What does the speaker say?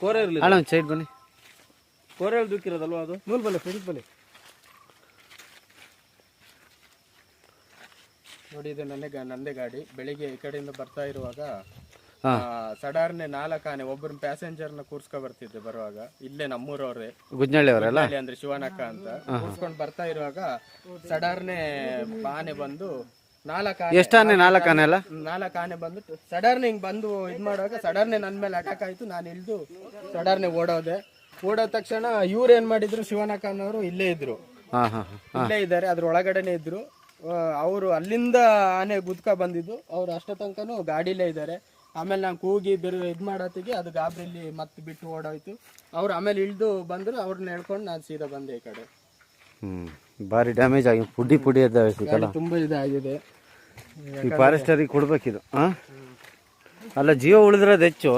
ಕೋರೆ ಇರಲಿ ಅಣ್ಣ ಒಂದು ಸೈಡ್ ಬನ್ನಿ. ಕೋರೆ ದುಕ್ಕಿರೋದಲ್ವಾ ಅದು? ಮೂಲ್ ಬಲೆ ಫ್ರೆಂಡ್ ಬಲೆ ನೋಡಿ ಇದು ನನ್ನ ಗಾ- ನಂದೇ ಗಾಡಿ. ಬೆಳಿಗ್ಗೆ ಈ ಕಡೆಯಿಂದ ಬರ್ತಾ ಇರುವಾಗ ಆ, ಸಡಾರ್ನೆ ನಾಲ್ಕು ಆನೆ ಒಬ್ಬರು ಪ್ಯಾಸೆಂಜರ್ನ ಕೂರ್ಸ್ಕೊ ಬರ್ತಿದ್ದೆ ಬರುವಾಗ. ಇಲ್ಲೇ ನಮ್ಮೂರವ್ರೆ. ಗುಜ್ನಳ್ಳಿ ಅವರಲ್ಲ ಅಂದ್ರೆ ಶಿವನಕ್ಕ ಅಂತ. ಕೂರ್ಸ್ಕೊಂಡ್ ಬರ್ತಾ ಇರುವಾಗ ಸಡಾರ್ನೆ ಆನೆ ಬಂದು ನಾಲ್ಕು ಆನೆ ಎಷ್ಟು ಆನೆ ನಾಲ್ಕು ಆನೆ ಅಲ್ಲ? ನಾಲ್ಕು ಆನೆ ಬಂದು ಸಡರ್ನೆ ಹಿಂಗ್ ಬಂದು ಇದ್ ಮಾಡುವಾಗ ಸಡರ್ನೆ ನನ್ ಮೇಲೆ ಅಟ್ಯಾಕ್ ಆಯ್ತು ನಾನು ಇಳ್ದು ಸಡರ್ನೆ ಓಡೋದೆ. ಓಡೋದ ತಕ್ಷಣ ಇವ್ರು ಏನ್ ಮಾಡಿದ್ರು? ಶಿವನ ಅವರು ಇಲ್ಲೇ ಇದ್ರು. ಹಾಂ ಹಾಂ ಹಾಂ ಇಲ್ಲೇ ಇದ್ದಾರೆ ಅದ್ರ ಒಳಗಡೆನೆ ಇದ್ರು. ಅವರು ಅಲ್ಲಿಂದ ಆನೆ ಗುದ್ಕ ಬಂದಿದ್ದು. ಅವ್ರು ಅಷ್ಟ ತನಕನೂ ಗಾಡಿಲೇ ಇದ್ದಾರೆ ಆಮೇಲೆ ನಾನು ಕೂಗಿ ಬೇರೆ ಇದು ಮಾಡತ್ತಿಗೆ ಅದು ಗಾಬರಿಲಿ ಮತ್ತೆ ಬಿಟ್ಟು ಓಡೋಯ್ತು. ಅವ್ರು ಆಮೇಲೆ ಇಳಿದು ಬಂದ್ರು ಅವ್ರನ್ನ ಹೇಳ್ಕೊಂಡು ನಾನು ಸೀದಾ ಬಂದೆ ಈ ಕಡೆ. ಹ್ಞೂ ಭಾರಿ ಡ್ಯಾಮೇಜ್ ಆಗಿ ಪುಡಿ ಪುಡಿ ಇದ್ದಾವೆ ತುಂಬ ಇದಾಗಿದೆ. ಈ ಫಾರೆಸ್ಟರಿಗೆ ಕೊಡ್ಬೇಕಿದು ಹಾಂ ಅಲ್ಲ ಜೀವ ಉಳಿದಿರೋದು ಹೆಚ್ಚು.